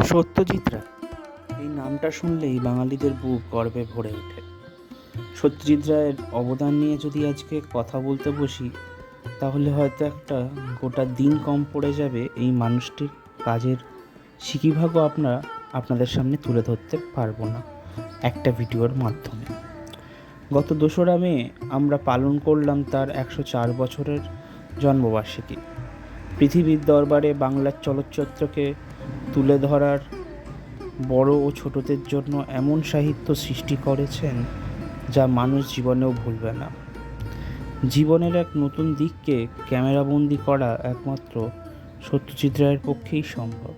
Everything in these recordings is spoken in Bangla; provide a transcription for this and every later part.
সত্যজিৎ রায় এই নামটা শুনলেই বাঙালিদের বুক গর্বে ভরে ওঠে। সত্যজিৎ রায়ের অবদান নিয়ে যদি আজকে কথা বলতে বসি, তাহলে হয়তো একটা গোটা দিন কম পড়ে যাবে এই মানুষটির কাজের। সিকিভাগও আপনারা আপনাদের সামনে তুলে ধরতে পারব না একটা ভিডিওর মাধ্যমে। গত দোসরা মে আমরা পালন করলাম তার একশো চার বছরের জন্মবার্ষিকী। পৃথিবীর দরবারে বাংলার চলচ্চিত্রকে তুলে ধরার বড় ও ছোটদের জন্য এমন সাহিত্য সৃষ্টি করেছেন যা মানুষ জীবনেও ভুলবে না। জীবনের এক নতুন দিককে ক্যামেরাবন্দি করা একমাত্র সত্যজিৎ রায়ের পক্ষেই সম্ভব।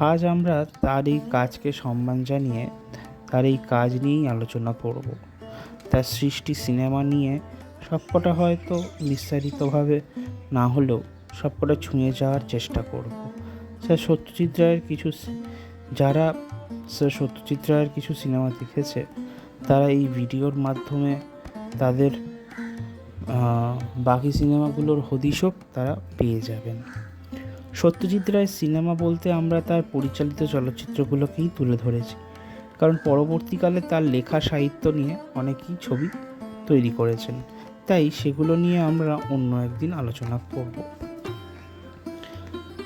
আজ আমরা তার এই কাজকে সম্মান জানিয়ে, তার এই কাজ নিয়েই আলোচনা করব। তার সৃষ্টি সিনেমা নিয়ে সবকটা হয়তো বিস্তারিতভাবে না হলেও সবকটা ছুঁয়ে যাওয়ার চেষ্টা করব। স্যার সত্যজিৎ রায়ের কিছু যারা স্যার সত্যজিৎ রায়ের কিছু সিনেমা দেখেছে, তারা এই ভিডিওর মাধ্যমে তাদের বাকি সিনেমাগুলোর হদিশও তারা পেয়ে যাবেন। সত্যজিৎ রায়ের সিনেমা বলতে আমরা তার পরিচালিত চলচ্চিত্রগুলোকেই তুলে ধরেছি, কারণ পরবর্তীকালে তার লেখা সাহিত্য নিয়ে অনেকেই ছবি তৈরি করেছেন। তাই সেগুলো নিয়ে আমরা অন্য একদিন আলোচনা করব।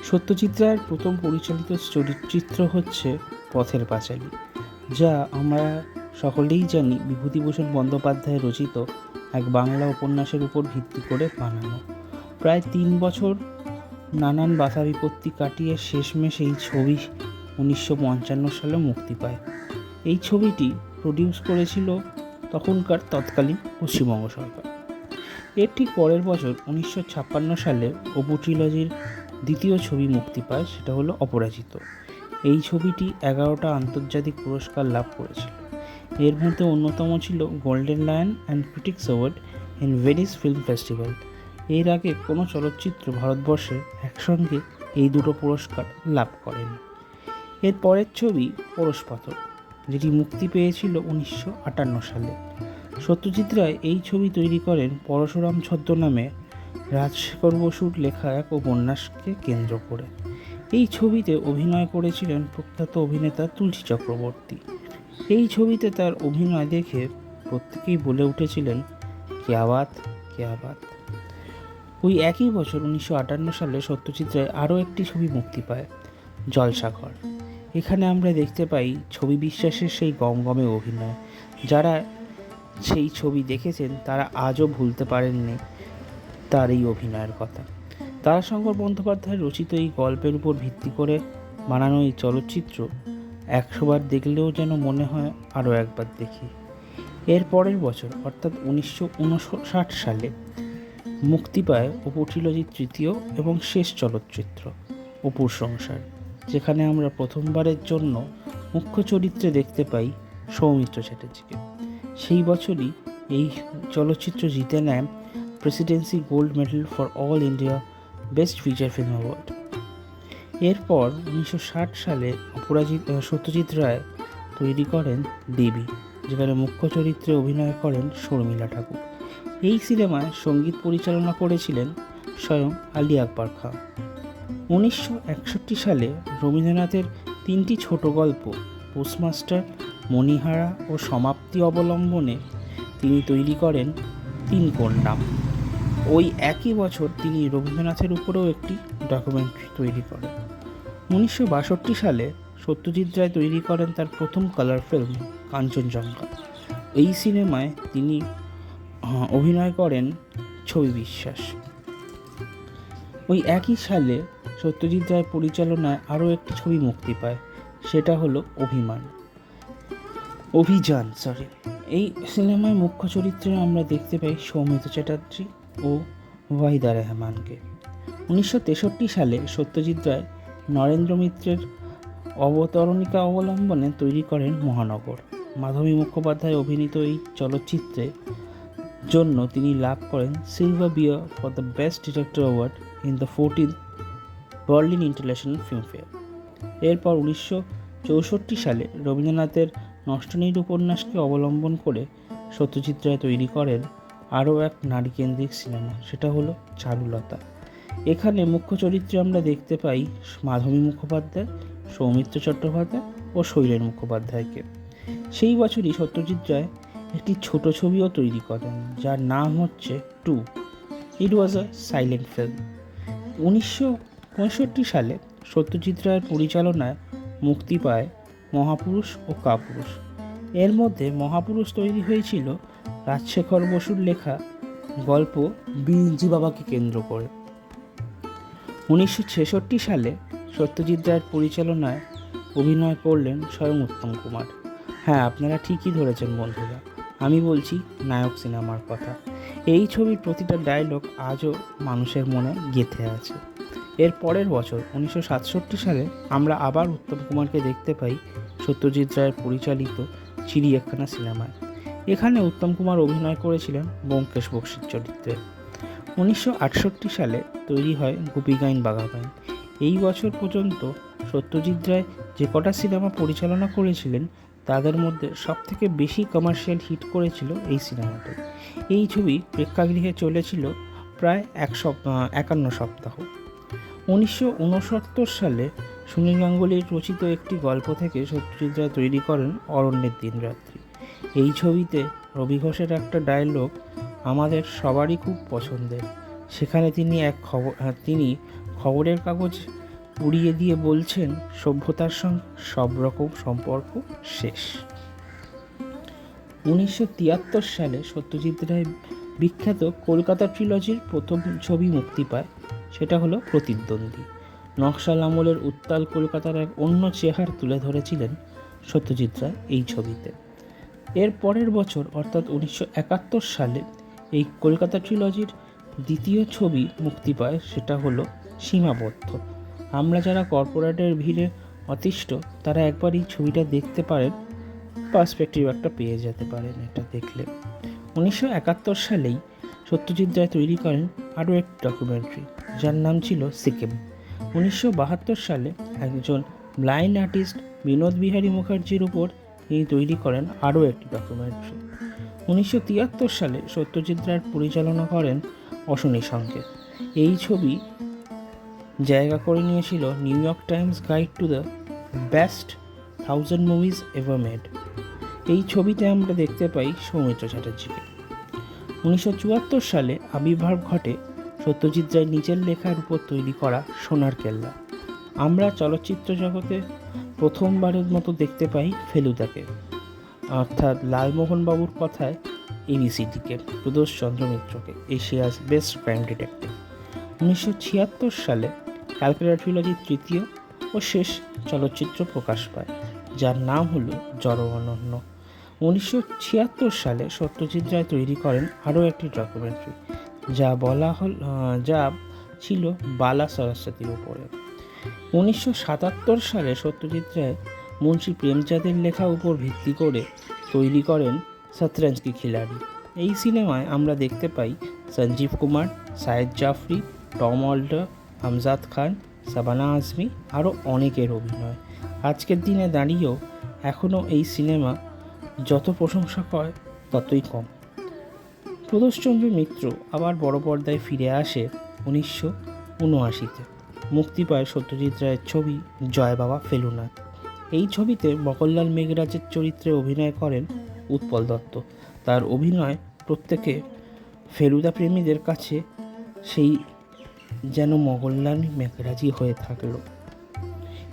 সত্যজিৎ রায়ের প্রথম পরিচালিত চলচ্চিত্র হচ্ছে পথের পাঁচালী, যা আমরা সকলেই জানি বিভূতিভূষণ বন্দ্যোপাধ্যায় রচিত এক বাংলা উপন্যাসের উপর ভিত্তি করে বানানো। প্রায় তিন বছর নানান বাধা বিপত্তি কাটিয়ে শেষমেশ এই ছবি উনিশশো পঞ্চান্ন সালে মুক্তি পায়। এই ছবিটি প্রডিউস করেছিল তখনকার তৎকালীন পশ্চিমবঙ্গ সরকার। এর ঠিক পরের বছর উনিশশো ছাপ্পান্ন সালে অপু ট্রিলজির দ্বিতীয় ছবি মুক্তি পায়, সেটা হলো অপরাজিত। এই ছবিটি এগারোটা আন্তর্জাতিক পুরস্কার লাভ করেছিল। এর মধ্যে অন্যতম ছিল golden lion and critics award in Venice film festival. এর আগে কোনো চলচ্চিত্র ভারতবর্ষে একসঙ্গে এই দুটো পুরস্কার লাভ করেনি। এর পরের ছবি পরশ পাথর, যেটি মুক্তি পেয়েছিল উনিশশো আটান্ন সালে। সত্যজিৎ রায় এই ছবি তৈরি করেন পরশুরাম ছদ্মনামে রাজশেখর বসুর লেখা এক উপন্যাসকে কেন্দ্র করে। এই ছবিতে অভিনয় করেছিলেন প্রখ্যাত অভিনেতা তুলসী চক্রবর্তী। এই ছবিতে তার অভিনয় দেখে প্রত্যেকেই বলে উঠেছিলেন কেয়াবাত কেয়াবাত ওই একই বছর উনিশশো আটান্ন সালে সত্যজিৎ রায় আরও একটি ছবি মুক্তি পায়, জলসাঘর। এখানে আমরা দেখতে পাই ছবি বিশ্বাসের সেই গমগমে অভিনয়। যারা সেই ছবি দেখেছেন, তারা আজও ভুলতে পারেননি। তার এই অভিনয়ের কথা। তারাশঙ্কর বন্দ্যোপাধ্যায় রচিত এই গল্পের উপর ভিত্তি করে বানানো এই চলচ্চিত্র একশোবার দেখলেও যেন মনে হয় আরও একবার দেখি। এর পরের বছর, অর্থাৎ উনিশশো উনষাট সালে, মুক্তি পায় অপু ট্রিলজির তৃতীয় এবং শেষ চলচ্চিত্র, অপুর সংসার, যেখানে আমরা প্রথমবারের জন্য মুখ্য চরিত্রে দেখতে পাই সৌমিত্র চ্যাটার্জিকে। সেই বছরই এই চলচ্চিত্র জিতে নেয় presidency gold medal for all India best feature film award এরপর উনিশশো ষাট সালে অপরাজিৎ সত্যজিৎ রায় তৈরি করেন দেবী, যেখানে মুখ্য চরিত্রে অভিনয় করেন শর্মিলা ঠাকুর। এই সিনেমায় সংগীত পরিচালনা করেছিলেন স্বয়ং আলী আকবর খান উনিশশো সালে রবীন্দ্রনাথের তিনটি ছোট গল্প, পোস্টমাস্টার, মণিহারা ও সমাপ্তি অবলম্বনে তিনি তৈরি করেন তিন কন্যা ওই একই বছর তিনি রবীন্দ্রনাথের উপরেও একটি ডকুমেন্টারি তৈরি করেন। উনিশশো বাষট্টি সালে সত্যজিৎ রায় তৈরি করেন তার প্রথম কালার ফিল্ম কাঞ্চনজঙ্ঘা। এই সিনেমায় তিনি অভিনয় করেন ছবি বিশ্বাস। ওই একই সালে সত্যজিৎ রায় পরিচালনায় আরও একটি ছবি মুক্তি পায়, সেটা হলো অভিমান। অভিযান সরি এই সিনেমায় মুখ্য চরিত্রে আমরা দেখতে পাই সৌমিত্র চ্যাটার্জি ও ওয়াহিদা রহমানকে। উনিশশো তেষট্টি সালে সত্যজিৎ রায় নরেন্দ্র মিত্রের অবতরণিকা অবলম্বনে তৈরি করেন মহানগর। মাধবী মুখোপাধ্যায় অভিনীত এই চলচ্চিত্রে জন্য তিনি লাভ করেন silver bear for the best director award in the fourteen Berlin international Filmfare. এরপর উনিশশো চৌষট্টি সালে রবীন্দ্রনাথের নষ্টনীর উপন্যাসকে অবলম্বন করে সত্যজিৎ রায় তৈরি করেন আরও এক নারীকেন্দ্রিক সিনেমা, সেটা হলো চারুলতা। এখানে মুখ্য চরিত্রে আমরা দেখতে পাই মাধবী মুখোপাধ্যায়, সৌমিত্র চট্টোপাধ্যায় ও শৈলেন মুখোপাধ্যায়কে। সেই বছরই সত্যজিৎ রায় একটি ছোট ছবিও তৈরি করেন, যার নাম হচ্ছে two. It was a silent film উনিশশো পঁয়ষট্টি সালে সত্যজিৎ রায়ের পরিচালনায় মুক্তি পায় মহাপুরুষ ও কাপুরুষ। এর মধ্যে মহাপুরুষ তৈরি হয়েছিল রাজশেখর বসুর লেখা গল্প বিঞ্জি বাবাকে কেন্দ্র করে। উনিশশো ছেষট্টি সালে সত্যজিৎ রায়ের পরিচালনায় অভিনয় করলেন স্বয়ং উত্তম কুমার। হ্যাঁ আপনারা ঠিকই ধরেছেন বন্ধুরা। আমি বলছি নায়ক সিনেমার কথা। এই ছবির প্রতিটা ডায়লগ আজও মানুষের মনে গেঁথে আছে। এর পরের বছর, উনিশশো সাতষট্টি সালে, আমরা আবার উত্তম কুমারকে দেখতে পাই সত্যজিৎ রায়ের পরিচালিত চিড়িয়াখানা সিনেমায়। এখানে উত্তম কুমার অভিনয় করেছিলেন ব্যোমকেশ বক্সির চরিত্রে। উনিশশো আটষট্টি সালে তৈরি হয় গোপীগাইন বাঘাবাইন এই বছর পর্যন্ত সত্যজিৎ রায় যে কটা সিনেমা পরিচালনা করেছিলেন, তাদের মধ্যে সবথেকে বেশি কমার্শিয়াল হিট করেছিল এই সিনেমাটি। এই ছবি প্রেক্ষাগৃহে চলেছিল প্রায় একশো একান্ন সপ্তাহ একান্ন সপ্তাহ। উনিশশো উনসত্তর সালে সুনীল গাঙ্গুলির রচিত একটি গল্প থেকে সত্যজিৎ রায় তৈরি করেন অরণ্যের দিনরাত্রি। এই ছবিতে রবি ঘোষের একটা ডায়লগ আমাদের সবারই খুব পছন্দের। সেখানে তিনি এক খবর আহ, তিনি খবরের কাগজ উড়িয়ে দিয়ে বলছেন সভ্যতার সঙ্গে সব রকম সম্পর্ক শেষ। উনিশশো তিয়াত্তর সালে সত্যজিৎ রায় বিখ্যাত কলকাতা ট্রিলজির প্রথম ছবি মুক্তি পায় সেটা হলো প্রতিদ্বন্দ্বী। নকশাল আমলের উত্তাল কলকাতার এক অন্য চেহার তুলে ধরেছিলেন সত্যজিৎ রায় এই ছবিতে। এর পরের বছর, অর্থাৎ উনিশশো একাত্তর সালে, এই কলকাতা ট্রিলজির দ্বিতীয় ছবি মুক্তি পায়, সেটা হলো সীমাবদ্ধ। আমরা যারা কর্পোরেটের ভিড়ে অতিষ্ঠ, তারা একবার এই ছবিটা দেখতে পারেন পার্সপেক্টিভ একটা পেয়ে যেতে পারেন এটা দেখলে। উনিশশো একাত্তর সালেই সত্যজিৎ রায় তৈরি করেন আরও একটি ডকুমেন্টারি যার নাম ছিল সিকিম। উনিশশো বাহাত্তর সালে একজন ব্লাইন্ড আর্টিস্ট বিনোদ বিহারী মুখার্জির উপর তিনি তৈরি করেন আরও একটি ডকুমেন্টারি উনিশশো তিয়াত্তর সালে সত্যজিৎ রায় পরিচালনা করেন অশনি সংকেত। এই ছবি জায়গা করে নিয়েছিল New York Times guide to the best thousand movies ever made. এই ছবিতে আমরা দেখতে পাই সৌমিত্র চ্যাটার্জিকে। উনিশশো চুয়াত্তর সালে আবির্ভাব ঘটে সত্যজিৎ রায় নিজের লেখার উপর তৈরি করা সোনার কেল্লা। আমরা চলচ্চিত্র জগতে প্রথমবারের মতো দেখতে পাই ফেলুদাকে। অর্থাৎ লালমোহন বাবুর কথায় এবিসিডিকে প্রদোষ চন্দ্র মিত্রকে, এশিয়াস বেস্ট ক্রাইম ডিটেকটিভ। উনিশশো ছিয়াত্তর সালে ক্যালকাটা ট্রিলজির তৃতীয় ও শেষ চলচ্চিত্র প্রকাশ পায়, যার নাম হলো জড় অনন্য উনিশশো ছিয়াত্তর সালে সত্যজিৎ রায় তৈরি করেন আরও একটি ডকুমেন্টারি যা বলা হল যা ছিল বালা সরস্বতীর উপরে। উনিশশো সাতাত্তর সালে সত্যজিৎ রায় মুন্সী প্রেমচাঁদের লেখা উপর ভিত্তি করে তৈরি করেন শতরঞ্জ কি খিলাড়ি। এই সিনেমায় আমরা দেখতে পাই সঞ্জীব কুমার, সায়েদ জাফরি, টম অল্টার আমজাদ খান, সাবানা আজমি আরও অনেকের অভিনয়। আজকের দিনে দাঁড়িয়েও এখনও এই সিনেমা যত প্রশংসা করে ততই কম। প্রদোষচন্দ্র মিত্র আবার বড় পর্দায় ফিরে আসে উনিশশো উনআশিতে। মুক্তি পায় সত্যজিৎ রায়ের ছবি জয় বাবা ফেলুনাথ। এই ছবিতে মকনলাল মেঘরাজের চরিত্রে অভিনয় করেন উৎপল দত্ত। তার অভিনয় প্রত্যেকে ফেলুদা প্রেমীদের কাছে সেই যেন মগনলাল মেঘরাজি হয়ে থাকল।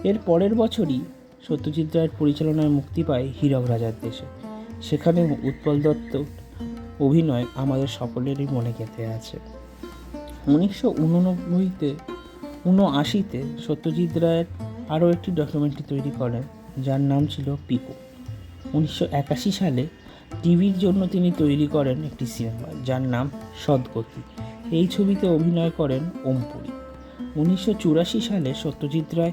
এর পরের বছরই সত্যজিৎ রায়ের পরিচালনায় মুক্তি পায় হীরক রাজার দেশে। সেখানে উৎপল দত্ত অভিনয় আমাদের সকলেরই মনে গেঁথে আছে। উনিশশো উননব্বইতে উনআশিতে সত্যজিৎ রায়ের আরও একটি ডকুমেন্টারি তৈরি করেন, যার নাম ছিল পিকো। উনিশশো একাশি সালে টিভির জন্য তিনি তৈরি করেন একটি সিনেমা, যার নাম সদ্গতি। এই ছবিতে অভিনয় করেন ওমপুরি। উনিশশো চুরাশি সালে সত্যজিৎ রায়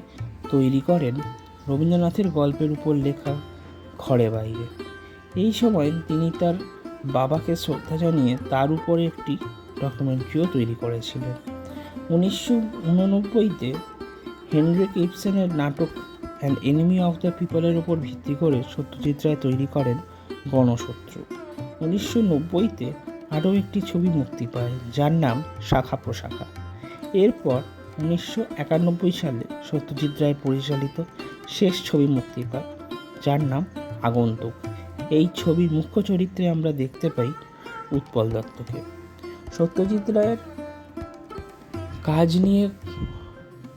তৈরি করেন রবীন্দ্রনাথের গল্পের উপর লেখা ঘরে বাইরে। এই সময় তিনি তার বাবাকে শ্রদ্ধা জানিয়ে তার উপরে একটি ডকুমেন্টারিও তৈরি করেছিলেন। উনিশশো উননব্বইতে হেনরিক ইপসেনের নাটক অ্যান্ড এনিমি অফ দ্য পিপলের উপর ভিত্তি করে সত্যজিৎ রায় তৈরি করেন গণশত্রু। উনিশশো নব্বইতে আরও একটি ছবি মুক্তি পায়, যার নাম শাখা প্রশাখা। এরপর উনিশশো একানব্বই সালে সত্যজিৎ রায় পরিচালিত শেষ ছবি মুক্তি পায়, যার নাম আগন্তুক। এই ছবির মুখ্য চরিত্রে আমরা দেখতে পাই উৎপল দত্তকে। সত্যজিৎ রায়ের কাজ নিয়ে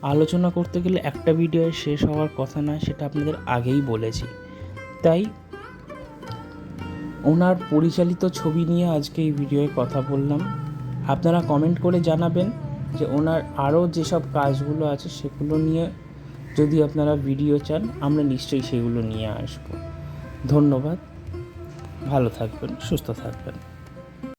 আলোচনা করতে গেলে একটা ভিডিও শেষ হওয়ার কথা না সেটা আপনাদের আগেই বলেছি। তাই ওনার পরিচালিত ছবি নিয়ে আজকে এই ভিডিওয়ে কথা বললাম। আপনারা কমেন্ট করে জানাবেন যে ওনার আরও যেসব কাজগুলো আছে, সেগুলো নিয়ে যদি আপনারা ভিডিও চান, আমরা নিশ্চয়ই সেগুলো নিয়ে আসব। ধন্যবাদ। ভালো থাকবেন, সুস্থ থাকবেন।